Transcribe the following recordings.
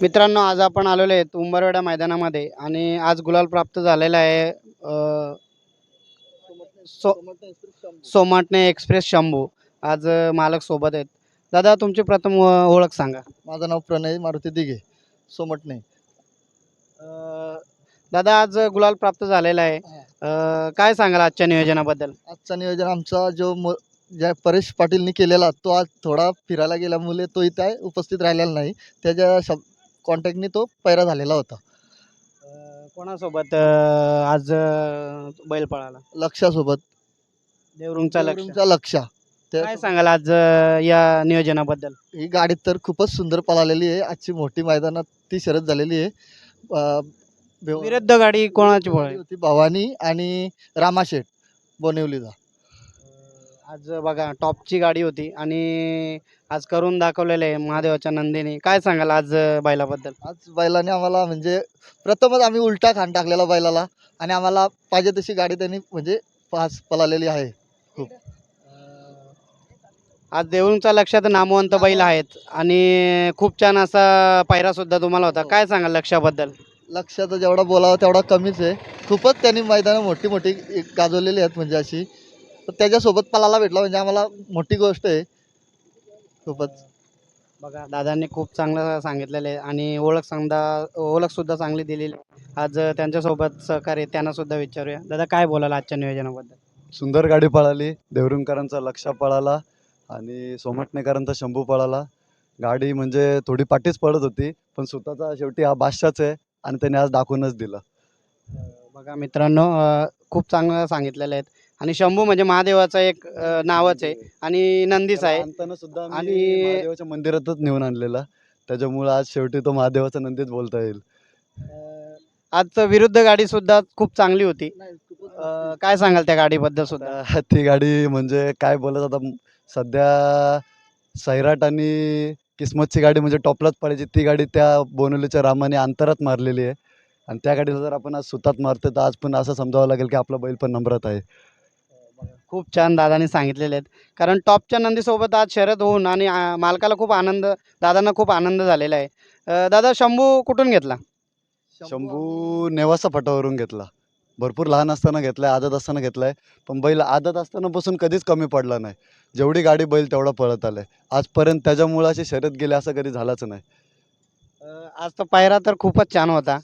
मित्रांनो आज आपण आलेलो आहेत उंबरवेडा मैदानामध्ये आणि आज गुलाल प्राप्त झालेला आहे सो सोमाटणे एक्सप्रेस शंभू. आज मालक सोबत आहेत. दादा तुमची प्रथम ओळख सांगा. माझं नाव प्रणय मारुती दिघे सोमटणे. दादा आज गुलाल प्राप्त झालेला आहे. काय सांगाल आजच्या नियोजनाबद्दल? आजचा नियोजन आमचा जो म ज्या परेश पाटीलनी केलेला तो आज थोडा फिरायला गेल्यामुळे तो इथे उपस्थित राहिलेला नाही. त्याच्या शब कॉन्टॅक्टनी तो पैरा झालेला होता. अ, कोणासोबत अ, आज अ, बैल पळाला? लक्षासोबत. देवरुंगचा लक्ष. देवरुंगचा लक्षा. काय सांगाल आज अ, या नियोजनाबद्दल? ही गाडी तर खूपच सुंदर पळालेली आहे. आजची मोठी मैदानात ती शरद झालेली आहे. अं, बेव- विरुद्ध गाडी कोणाची पळाली? होती भवानी आणि रामाशेठ बोनिवलीचा आज बघा टॉपची गाडी होती आणि आज करून दाखवलेलं आहे महादेवाच्या नंदीने. काय सांगाल आज बैलाबद्दल? आज बैलाने आम्हाला म्हणजे प्रथमच आम्ही उलटा खान टाकलेला बैलाला आणि आम्हाला पाहिजे तशी गाडी त्यांनी म्हणजे पास पळालेली आहे. आज देऊळचा लक्षात नामवंत बैल आहेत आणि खूप छान असा पायरा सुद्धा तुम्हाला होता. काय सांगाल लक्षाबद्दल? लक्षात जेवढा बोलावं तेवढा कमीच आहे. खूपच त्यांनी मैदानं मोठी मोठी गाजवलेली आहेत म्हणजे अशी. तर त्याच्यासोबत पलाला भेटला म्हणजे आम्हाला मोठी गोष्ट आहे. खूपच. बघा दादांनी खूप चांगलं सांगितलेलं आहे आणि ओळख सांगता ओळख सुद्धा चांगली दिलेली आहे. आज त्यांच्यासोबत सहकार्य आहे, त्यांना सुद्धा विचारूया. दादा काय बोलाल आजच्या नियोजनाबद्दल? सुंदर गाडी पळाली देवरुंगकरांचा लक्ष पळाला आणि सोमटणेकरांचा शंभू पळाला. गाडी म्हणजे थोडी पाठीच पडत होती पण स्वतःचा शेवटी हा बादशाच आहे आणि त्याने आज दाखवूनच दिलं. बघा मित्रांनो खूप चांगलं सांगितलेलं आहे. आणि शंभू म्हणजे महादेवाचं एक अं, नावच आहे. आणि नंदीच आहे. सुद्धा आणि आणि- महादेवाच्या मंदिरातच नेऊन आणलेला. त्याच्यामुळे आज शेवटी तो महादेवाचा नंदीच बोलता येईल. अं, आज विरुद्ध गाडी सुद्धा खूप चांगली होती. अं, काय सांगाल त्या गाडीबद्दल सुद्धा? आता ती गाडी म्हणजे काय बोलत आता म- सध्या सैराट आणि किस्मतची गाडी म्हणजे टॉपलाच पडायची ती गाडी त्या बोनवलीच्या रामाने अंतरात मारलेली आहे. आणि त्या गाडीला जर आपण आज सुतात मारतो तर आज पण असं समजावं लागेल की आपला बैल पण नंबरात आहे. खूप छान दादानी सांगितलेले आहेत. कारण टॉपच्या नंदीसोबत आज शर्यत होऊन आणि मालकाला खूप आनंद दादांना खूप आनंद झालेला आहे. दादा शंभू कुठून घेतला? शंभू नेवासा फाटावरून घेतला. भरपूर लहान असताना घेतलाय आदत असताना घेतलाय. पण बैल आदत असताना पासून कधीच कमी पडला नाही. जेवढी गाडी बैल तेवढा पळत आलाय. आजपर्यंत त्याच्यामुळे अशी शर्यत गेली असं कधी झालंच नाही. आज तर पायरा तर खूपच छान होता.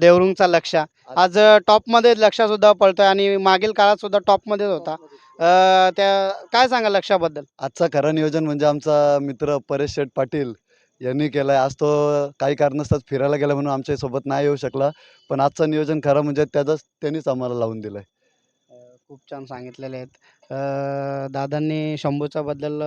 देवरुंगचा लक्ष आज अं, टॉपमध्ये लक्ष सुद्धा पळतोय आणि मागील काळात सुद्धा टॉपमध्येच होता. अं, त्या काय सांगा लक्षाबद्दल? आजचा खरं नियोजन म्हणजे आमचा मित्र परेश शेठ पाटील यांनी केलाय. आज तो काही कारणास्तव फिरायला गेला म्हणून आमच्यासोबत नाही येऊ शकला. पण आजचं नियोजन खरं म्हणजे त्याचंच त्यांनीच आम्हाला लावून दिलंय. आहे खूप छान सांगितलेले आहेत. दादांनी शंभूचा बदल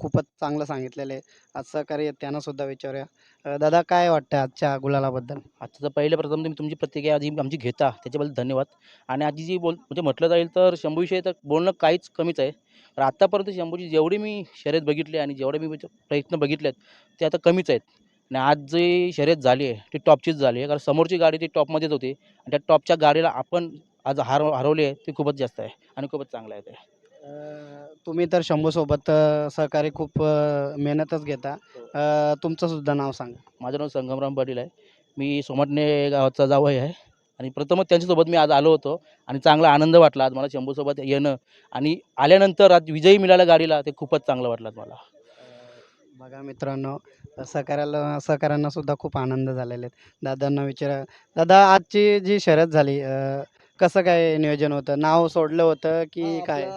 खूपच चांगलं सांगितलेलं आहे. आज सहकारी त्यांना सुद्धा विचारूया. दादा काय वाटतं आजच्या गुलालाबद्दल? आजचं तर पहिलं प्रथम तुम्ही तुमची प्रतिक्रिया जी आमची घेता त्याच्याबद्दल धन्यवाद. आणि आधी जी बोल म्हणजे म्हटलं जाईल तर शंभूविषयी तर बोलणं काहीच कमीच आहे. तर आत्तापर्यंत शंभूची जेवढी मी शर्यत बघितली आणि जेवढे मी म्हणजे प्रयत्न बघितले आहेत ते आता कमीच आहेत. आणि आज जी शर्यत झाली आहे ती टॉपचीच झाली आहे. कारण समोरची गाडी ती टॉपमध्येच होती. आणि त्या टॉपच्या गाडीला आपण आज हार हरवली आहे ती खूपच जास्त आहे आणि खूपच चांगलं आहे ते. तुम्ही तर शंभूसोबत अ, सहकार्य खूप अ, मेहनतच घेता. अ, तुमचं सुद्धा नाव सांगा. माझं नाव संगमराम पाटील आहे. मी सोमटणे गावाचा जावई आहे आणि प्रथमच त्यांच्यासोबत मी आज आलो होतो आणि चांगला आनंद वाटला. आज मला शंभूसोबत येणं आणि आल्यानंतर आज विजयी मिळाला गाडीला ते खूपच चांगलं वाटलं आज मला. बघा मित्रांनो सहकार्याला सहकाऱ्यांना सुद्धा खूप आनंद झालेले आहेत दादांना विचारा दादा आजची जी शर्यत झाली अ, कसं काय नियोजन होतं? नाव सोडलं होतं की काय?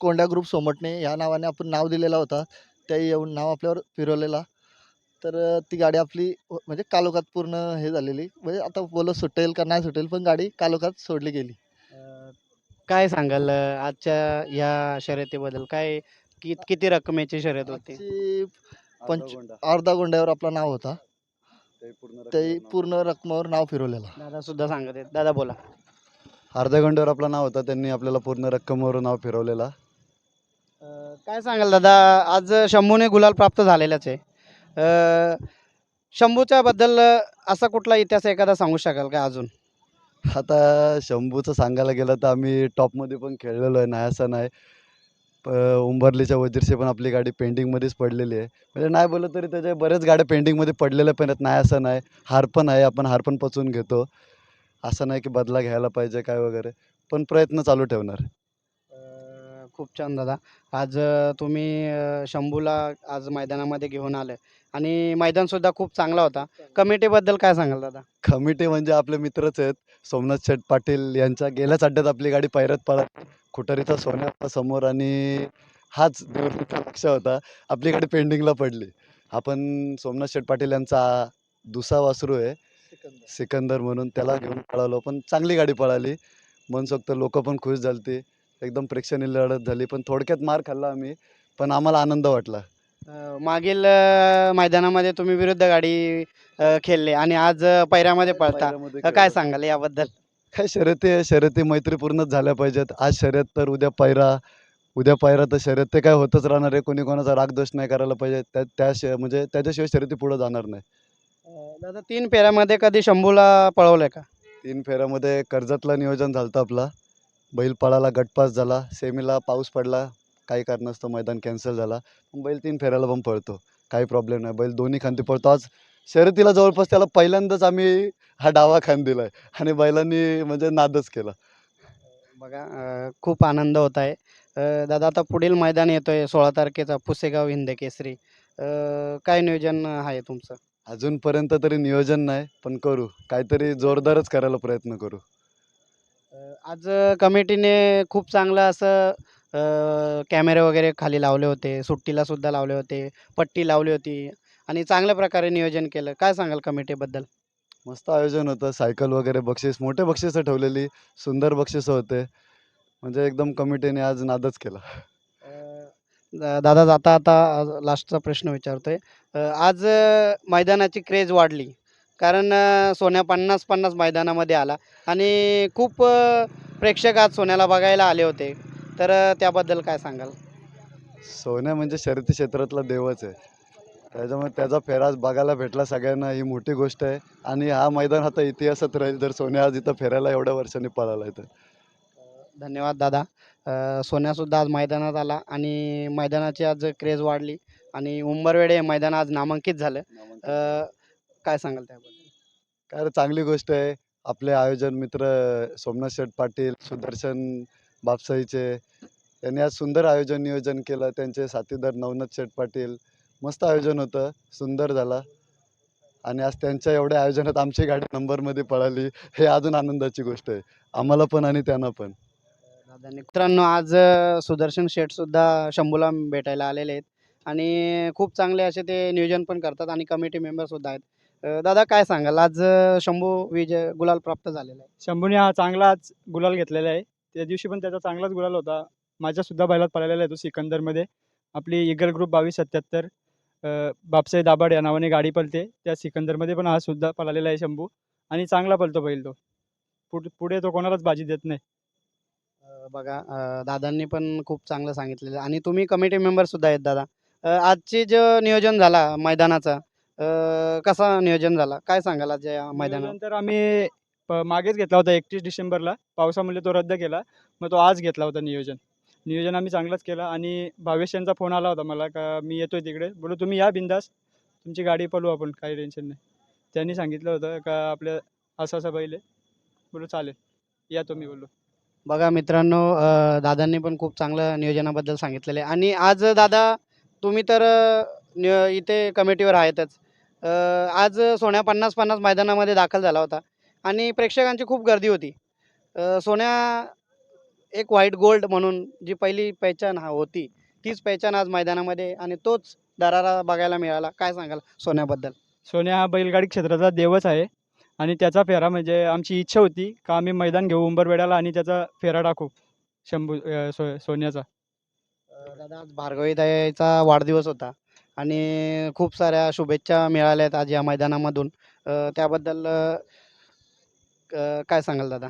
कोंडा ग्रुप सोमटणे या नावाने आपण नाव दिलेला होता. त्या येऊन नाव आपल्यावर फिरवलेला. तर ती गाडी आपली म्हणजे कालोखात पूर्ण हे झालेली. म्हणजे आता बोलत सुटेल का नाही सुटेल पण गाडी कालोखात सोडली गेली. काय सांगाल आजच्या या शर्यतीबद्दल? काय कि किती रकमेची शर्यत होती? पंच- अर्धा गोंडा. अर्धा गोंड्यावर आपलं नाव होता. ते पूर्ण ते रकमेवर नाव. पूर्ण रकमेवर नाव फिरवलेलं. दादा सुद्धा सांगत आहेत. दादा बोला. अर्ध्या घंट्यावर आपलं नाव होतं त्यांनी आपल्याला पूर्ण रक्कमवर नाव फिरवलेला. अ, काय सांगाल दादा आज शंभूने गुलाल प्राप्त झालेलाच आहे. अ, शंभूच्या बद्दल असा कुठला इतिहास एखादा सांगू शकाल का अजून? आता शंभूचं सांगायला गेलं तर आम्ही टॉपमध्ये पण खेळलेलो आहे नाही असं नाही. प उंबरलीच्या वजीरची पण आपली गाडी पेंडिंगमध्येच पडलेली आहे. म्हणजे नाही बोललं तरी त्याच्या बऱ्याच गाड्या पेंडिंगमध्ये पडलेल्या पण आहेत नाही असं नाही. हार पण आहे आपण हार पण पचवून घेतो. असं नाही की बदला घ्यायला पाहिजे काय वगैरे पण प्रयत्न चालू ठेवणार अ, खूप छान दादा. आज अ, तुम्ही अ, शंभूला आज मैदानामध्ये घेऊन आले आणि मैदानसुद्धा खूप चांगला होता. कमिटीबद्दल काय सांगाल दादा? कमिटी म्हणजे आपले मित्रच आहेत. सोमनाथ शेठ पाटील यांच्या गेल्याच अड्ड्यात आपली गाडी पैऱ्यात पळत खुटारीचा सोन्या होता समोर आणि हाच देवरीचा लक्ष होता. आपली गाडी पेंडिंगला पडली. आपण सोमनाथ शेठ पाटील यांचा दुसरा वासरू आहे. सिकंदर. म्हणून त्याला घेऊन पळालो पण चांगली गाडी पळाली. मनसोक्त लोक पण खुश झालती. एकदम प्रेक्षणीय लढत झाली पण थोडक्यात मार खाल्ला आम्ही पण आम्हाला आनंद वाटला. अ, मागील अ, मैदानामध्ये तुम्ही विरुद्ध गाडी अ, खेळले आणि आज अ, पैऱ्यामध्ये पळता. पायऱ्यामध्ये अ, काय खेळलो. सांगाल याबद्दल? काय शर्यती आहे? शर्यती मैत्रीपूर्णच झाल्या पाहिजेत. आज शर्यत तर उद्या पायरा उद्या पायरा तर शर्यत ते काय होतच राहणार आहे. कोणी कोणाचा रागदोष नाही करायला पाहिजे. त्या त्या शे म्हणजे त्याच्याशिवाय शर्यती पुढे जाणार नाही. दादा तीन फेऱ्यामध्ये कधी शंभूला पळवलंय का? तीन फेऱ्यामध्ये कर्जतला नियोजन झालं होतं आपला. बैल पळाला गटपास झाला सेमीला पाऊस पडला काही कारणास्तव मैदान कॅन्सल झाला. पण बैल तीन फेऱ्याला पण पळतो काही प्रॉब्लेम नाही. बैल दोन्ही खांदी पळतो. आज शर्यतीला जवळपास त्याला पहिल्यांदाच आम्ही हा डावा खांद दिला आहे आणि बैलांनी म्हणजे नादच केला. बघा अ, खूप आनंद होत आहे. अ, दादा आता पुढील मैदान येतोय सोळा तारखेचा पुसेगाव हिंद केसरी. अ, काय नियोजन आहे तुमचं? अजूनपर्यंत तरी नियोजन नाही पण करू. काहीतरी जोरदारच करायला प्रयत्न करू. अ, आज कमिटीने खूप चांगलं असं अ, कॅमेरे वगैरे खाली लावले होते. सुट्टीला सुद्धा लावले होते. पट्टी लावली होती. आणि चांगल्या प्रकारे नियोजन केलं. काय सांगाल कमिटीबद्दल? मस्त आयोजन होतं. सायकल वगैरे बक्षीस मोठे बक्षिसं ठेवलेली. सुंदर बक्षिसं होते. म्हणजे एकदम कमिटीने आज नादच केला. दादा जाता आता लास्टचा प्रश्न विचारतोय. आज मैदानाची क्रेज वाढली. कारण सोन्या पन्नास पन्नास मैदानामध्ये आला. आणि खूप प्रेक्षक आज सोन्याला बघायला आले होते. तर त्याबद्दल काय सांगाल? सोन्या म्हणजे शर्यती क्षेत्रातला देवच आहे. त्याच्यामुळे त्याचा फेराज बघायला भेटला सगळ्यांना. ही मोठी गोष्ट आहे. आणि हा मैदान आता इतिहासात राहील. जर सोन्या आज इथं फिरायला एवढ्या वर्षांनी पळाला आहे तर धन्यवाद दादा. सोन्यासुद्धा आज मैदानात आला आणि मैदानाची आज क्रेज वाढली आणि उंबरवेडे हे मैदान आज नामांकित झालं. अ, काय सांगाल त्याबद्दल? काय रे चांगली गोष्ट आहे. आपले आयोजन मित्र सोमनाथ शेठ पाटील सुदर्शन बापसाईचे त्यांनी आज सुंदर आयोजन नियोजन केलं. त्यांचे साथीदार नवनाथ शेठ पाटील मस्त आयोजन होतं. सुंदर झाला. आणि आज त्यांच्या एवढ्या आयोजनात आमची गाडी नंबरमध्ये पळाली. हे अजून आनंदाची गोष्ट आहे. आम्हाला पण आणि त्यांना पण. मित्रांनो आज सुदर्शन शेठ सुद्धा शंभूला भेटायला आलेले आहेत आणि खूप चांगले असे ते नियोजन पण करतात आणि कमिटी मेंबर सुद्धा आहेत. दादा काय सांगाल? आज शंभू विजय गुलाल प्राप्त झालेला आहे. शंभूने हा चांगलाच गुलाल घेतलेला आहे. त्या दिवशी पण त्याचा चांगलाच गुलाल होता. माझ्यासुद्धा बैलात पळालेला आहे तो सिकंदरमध्ये. आपली इगल ग्रुप बावीस सत्याहत्तर बापसाई दाबाड या नावाने गाडी पळते. त्या सिकंदरमध्ये पण हा सुद्धा पळालेला आहे शंभू. आणि चांगला पळतो बैल तो. पुढ पुढे तो कोणालाच बाजी देत नाही. बघा दादांनी पण खूप चांगलं सांगितलेलं. आणि तुम्ही कमिटी मेंबर सुद्धा आहेत दादा. आजचे जे नियोजन झाला मैदानाचा कसा नियोजन झाला? काय सांगाल आज या मैदानात तर आम्ही मागेच घेतला होता एकतीस डिसेंबरला. पावसामुळे तो रद्द केला. मग तो आज घेतला होता नियोजन. नियोजन आम्ही चांगलंच केलं आणि भावेश यांचा फोन आला होता मला का मी येतोय तिकडे. बोलू तुम्ही या बिंदास. तुमची गाडी पळू आपण काही टेन्शन नाही. त्यांनी सांगितलं होतं का आपल्या असं असं बैल आहे बोलू चालेल. या तुम्ही बोललो. बघा मित्रांनो दादांनी पण खूप चांगलं नियोजनाबद्दल सांगितलेलं आहे. आणि आज दादा तुम्ही तर अ, इथे कमिटीवर आहेतच. आज सोन्या पन्नास पन्नास मैदानामध्ये दाखल झाला होता. आणि प्रेक्षकांची खूप गर्दी होती. सोन्या एक व्हाईट गोल्ड म्हणून जी पहिली पहचान हा होती तीच पहचान आज मैदानामध्ये आणि तोच दरारा बघायला मिळाला. काय सांगाल सोन्याबद्दल? सोन्या हा बैलगाडी क्षेत्राचा देवच आहे. आणि त्याचा फेरा म्हणजे आमची इच्छा होती का आम्ही मैदान घेऊ उंबरवेड्याला आणि त्याचा फेरा टाकू शंभू अं, सो सोन्याचा. दादा आज भार्गवीताईचा वाढदिवस होता आणि खूप साऱ्या शुभेच्छा मिळाल्या आहेत आज या मैदानामधून. अ, त्याबद्दल अ, क- काय सांगाल दादा?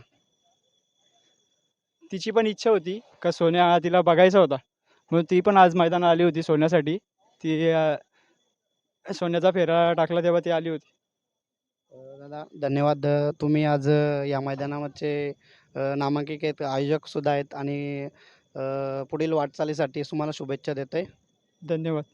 तिची पण इच्छा होती का सोन्या हा तिला बघायचा होता. म्हणून ती पण आज मैदानात आली होती सोन्यासाठी. ती अं, सोन्याचा फेरा टाकला तेव्हा ती आली होती. दादा धन्यवाद. तुम्ही आज या मैदानामध्ये नामांकित आहेत आयोजकसुद्धा आहेत आणि पुढील वाटचालीसाठी तुम्हाला शुभेच्छा देते धन्यवाद.